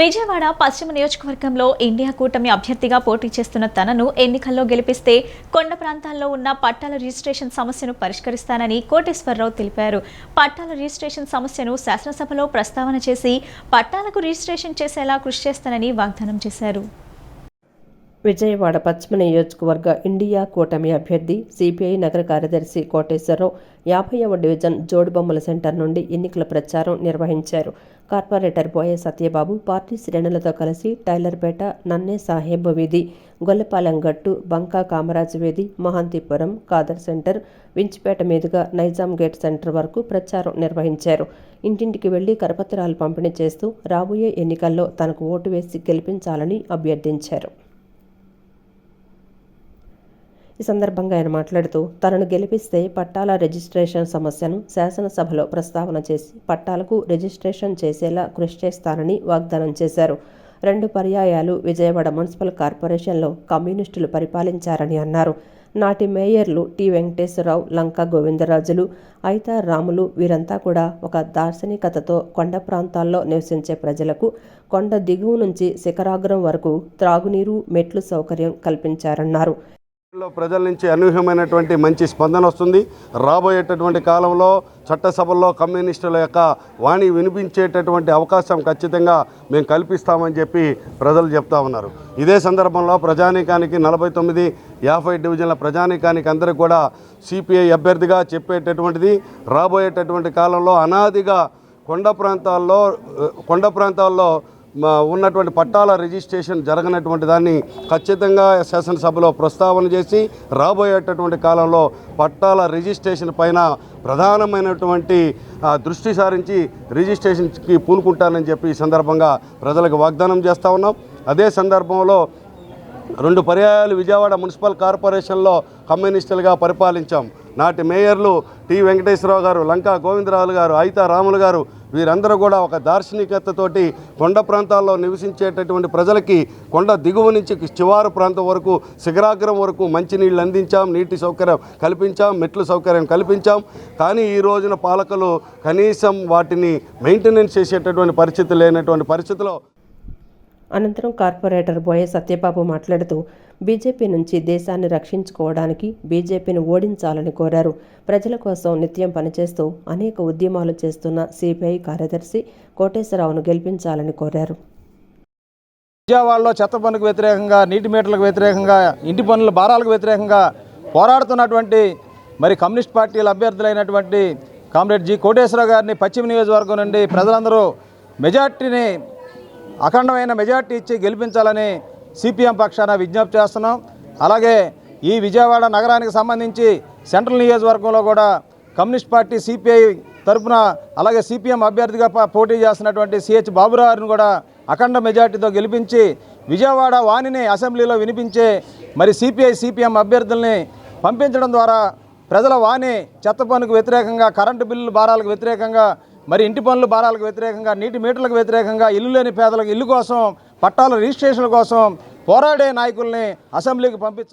విజయవాడ పశ్చిమ నియోజకవర్గంలో ఇండియా కూటమి అభ్యర్థిగా పోటీ చేస్తున్న తనను ఎన్నికల్లో గెలిపిస్తే కొండ ప్రాంతాల్లో ఉన్న పట్టాల రిజిస్ట్రేషన్ సమస్యను పరిష్కరిస్తానని కోటేశ్వరరావు తెలిపారు. పట్టాల రిజిస్ట్రేషన్ సమస్యను శాసనసభలో ప్రస్తావన చేసి పట్టాలకు రిజిస్ట్రేషన్ చేసేలా కృషి చేస్తానని వాగ్దానం చేశారు. విజయవాడ పశ్చిమ నియోజకవర్గ ఇండియా కూటమి అభ్యర్థి సిపిఐ నగర కార్యదర్శి కోటేశ్వరరావు యాభైవ డివిజన్ జోడుబొమ్మల సెంటర్ నుండి ఎన్నికల ప్రచారం నిర్వహించారు. కార్పొరేటర్ బోయ సత్యబాబు పార్టీ శ్రేణులతో కలిసి టైలర్పేట నన్నే సాహెబ్ వీధి గొల్లపాలెం గట్టు బంకా కామరాజ్ వీధి మహాంతిపురం కాదర్ సెంటర్ వించిపేట మీదుగా నైజాం గేట్ సెంటర్ వరకు ప్రచారం నిర్వహించారు. ఇంటింటికి వెళ్ళి కరపత్రాలు పంపిణీ చేస్తూ రాబోయే ఎన్నికల్లో తనకు ఓటు వేసి గెలిపించాలని అభ్యర్థించారు. ఈ సందర్భంగా ఆయన మాట్లాడుతూ తనను గెలిపిస్తే పట్టాల రిజిస్ట్రేషన్ సమస్యను శాసనసభలో ప్రస్తావన చేసి పట్టాలకు రిజిస్ట్రేషన్ చేసేలా కృషి చేస్తానని వాగ్దానం చేశారు. రెండు పర్యాయాలు విజయవాడ మున్సిపల్ కార్పొరేషన్లో కమ్యూనిస్టులు పరిపాలించారని అన్నారు. నాటి మేయర్లు టి వెంకటేశ్వరరావు లంకా గోవిందరాజులు ఐతా రాములు వీరంతా కూడా ఒక దార్శనికతతో కొండ ప్రాంతాల్లో నివసించే ప్రజలకు కొండ దిగువ నుంచి శిఖరాగ్రం వరకు త్రాగునీరు మెట్లు సౌకర్యం కల్పించారన్నారు. లో ప్రజల నుంచి అనూహ్యమైనటువంటి మంచి స్పందన వస్తుంది. రాబోయేటటువంటి కాలంలో చట్టసభల్లో కమ్యూనిస్టుల యొక్క వాణి వినిపించేటటువంటి అవకాశం ఖచ్చితంగా మేము కల్పిస్తామని చెప్పి ప్రజలు చెప్తా ఉన్నారు. ఇదే సందర్భంలో ప్రజానీకానికి నలభై తొమ్మిది యాభై డివిజన్ల ప్రజానీకానికి అందరికీ కూడా సిపిఐ అభ్యర్థిగా చెప్పేటటువంటిది. రాబోయేటటువంటి కాలంలో అనాదిగా కొండ ప్రాంతాల్లో కొండ ప్రాంతాల్లో ఉన్నటువంటి పట్టాల రిజిస్ట్రేషన్ జరగనటువంటి దాన్ని ఖచ్చితంగా శాసనసభలో ప్రస్తావన చేసి రాబోయేటటువంటి కాలంలో పట్టాల రిజిస్ట్రేషన్ పైన ప్రధానమైనటువంటి దృష్టి సారించి రిజిస్ట్రేషన్కి పూనుకుంటానని చెప్పి ఈ సందర్భంగా ప్రజలకు వాగ్దానం చేస్తూ ఉన్నాం. అదే సందర్భంలో రెండు పర్యాయాలు విజయవాడ మున్సిపల్ కార్పొరేషన్లో కమ్యూనిస్టులుగా పరిపాలించాం. నాటి మేయర్లు టి వెంకటేశ్వరరావు గారు లంకా గోవిందరావులు గారు అయితా రాములు గారు వీరందరూ కూడా ఒక దార్శనికతతోటి కొండ ప్రాంతాల్లో నివసించేటటువంటి ప్రజలకి కొండ దిగువ నుంచి చివారు ప్రాంతం వరకు శిఖరాగ్రం వరకు మంచినీళ్ళు అందించాం నీటి సౌకర్యం కల్పించాం మెట్లు సౌకర్యం కల్పించాం. కానీ ఈ రోజున పాలకులు కనీసం వాటిని మెయింటెనెన్స్ చేసేటటువంటి పరిస్థితి లేనటువంటి పరిస్థితిలో అనంతరం కార్పొరేటర్ బోయ సత్యబాబు మాట్లాడుతూ బీజేపీ నుంచి దేశాన్ని రక్షించుకోవడానికి బీజేపీని ఓడించాలని కోరారు. ప్రజల కోసం నిత్యం పనిచేస్తూ అనేక ఉద్యమాలు చేస్తున్న సిపిఐ కార్యదర్శి కోటేశ్వరరావును గెలిపించాలని కోరారు. విజయవాడలో చెత్త పనులకు వ్యతిరేకంగా నీటి మీటర్లకు వ్యతిరేకంగా ఇంటి పనుల భారాలకు వ్యతిరేకంగా పోరాడుతున్నటువంటి మరి కమ్యూనిస్ట్ పార్టీల అభ్యర్థులైనటువంటి కామ్రేడ్ జి కోటేశ్వరరావు గారిని పశ్చిమ నియోజకవర్గం నుండి ప్రజలందరూ మెజార్టీని అఖండమైన మెజార్టీ ఇచ్చి గెలిపించాలని సిపిఎం పక్షాన విజ్ఞప్తి చేస్తున్నాం. అలాగే ఈ విజయవాడ నగరానికి సంబంధించి సెంట్రల్ నియోజకవర్గంలో కూడా కమ్యూనిస్ట్ పార్టీ సిపిఐ తరపున అలాగే సిపిఎం అభ్యర్థిగా పోటీ చేస్తున్నటువంటి సిహెచ్ బాబురావుని కూడా అఖండ మెజార్టీతో గెలిపించి విజయవాడ వాణిని అసెంబ్లీలో వినిపించే మరి సిపిఐ సిపిఎం అభ్యర్థుల్ని పంపించడం ద్వారా ప్రజల వాణి చెత్త పనుకు వ్యతిరేకంగా కరెంటు బిల్లుల భారాలకు వ్యతిరేకంగా మరి ఇంటి పనుల భారాలకు వ్యతిరేకంగా నీటి మీటర్లకు వ్యతిరేకంగా ఇల్లు లేని పేదలకు ఇల్లు కోసం పట్టాల రిజిస్ట్రేషన్ల కోసం పోరాడే నాయకుల్ని అసెంబ్లీకి పంపించండి.